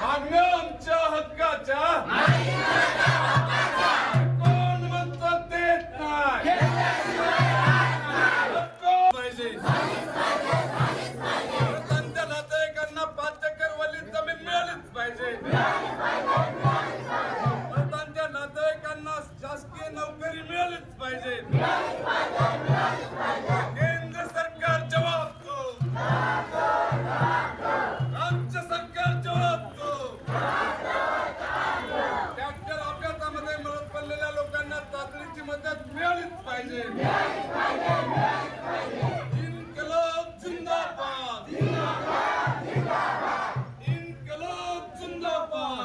मागण्या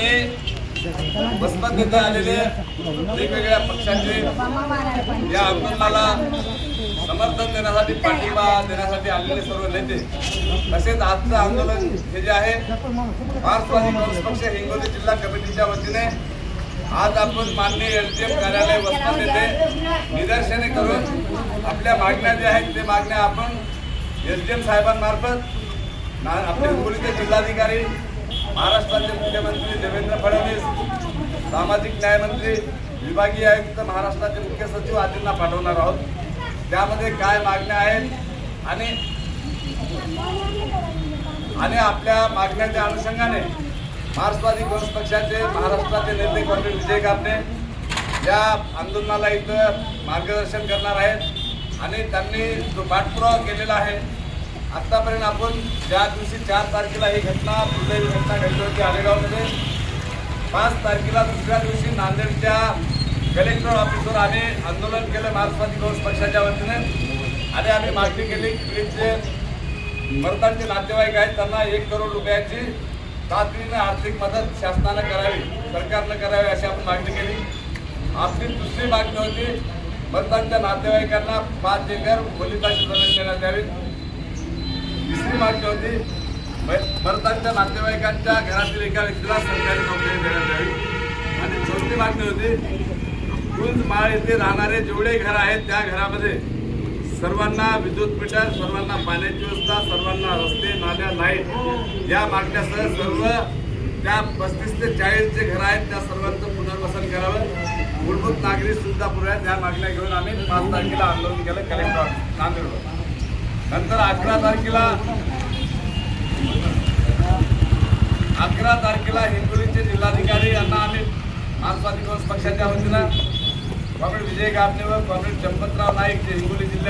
आणि बसपात नेते आलेले वेगवेगळ्या पक्षाचे या आंदोलनाला समर्थन देण्यासाठी पाठिंबा देण्यासाठी आलेले सर्व नेते तसेच आजचं आंदोलन हे जे आहे मार्क्सवादी काँग्रेस पक्ष हिंगोली जिल्हा कमिटीच्या वतीने आज आपण माननीय एफ कार्यालय वसमत येथे निदर्शने करून आपल्या मागण्या ज्या आहेत ते मागण्या आपण एल जी एम साहेबांमार्फत ना- आपले हिंगोलीचे जिल्हाधिकारी महाराष्ट्राचे सामाजिक न्यायमंत्री विभागीय आयुक्त महाराष्ट्राचे मुख्य सचिव आदींना पाठवणार आहोत. त्यामध्ये काय मागण्या आहेत आणि आणि आपल्या मागण्याच्या अनुषंगाने मार्क्सवादी काँग्रेस पक्षाचे महाराष्ट्राचे नेते कॉम्रेड विजय कापणे या आंदोलनाला इथं मार्गदर्शन करणार आहेत आणि त्यांनी जो पाठपुरावा केलेला आहे आत्तापर्यंत आपण ज्या दिवशी चार तारखेला ही घटना दुर्दैवी घटना घडली होती आलेगावमध्ये पाच तारखेला दुसऱ्या दिवशी नांदेडच्या कलेक्टर ऑफिसवर आम्ही आंदोलन केलं मार्क्सवादी काँग्रेस पक्षाच्या वतीने. आणि आम्ही मागणी केली जे मृतांचे नातेवाईक आहेत त्यांना एक करोड रुपयाची तातडीनं आर्थिक मदत शासनानं करावी सरकारनं करावी अशी आपण मागणी केली. आपली दुसरी मागणी होती मृतांच्या नातेवाईकांना पाच एकर ओलिताची जमीन देण्यात यावी. तिसरी मागणी होती मृतांच्या नातेवाईकांच्या घरातील एका व्यक्तीला सरकारी नोकरी देण्यात यावी आणि छोटी मागणी होती गुंज माळ येथे राहणारे जेवढे घर आहेत त्या घरामध्ये सर्वांना विद्युत मीटर सर्वांना पाण्याची व्यवस्था सर्वांना रस्ते नाल्या लाइट या मागण्यासह सर्व त्या पस्तीस ते चाळीस जे घर आहेत त्या सर्वांचं पुनर्वसन करावं. मूलभूत नागरी सुविधा पुरवाव्यात या मागण्या घेऊन आम्ही पाच तारखेला आंदोलन केलं. कलेक्टर नांदेडवर. नंतर अकरा तारखेला अकरा तारखेला हिंगोलीचे जिल्हाधिकारी यांना आम्ही मार्क्सवादी काँग्रेस पक्षाच्या वतीनं कॉम्रेड विजय गाभणे व कॉम्रेड चंपतराव नाईक जे हिंगोली जिल्ह्यात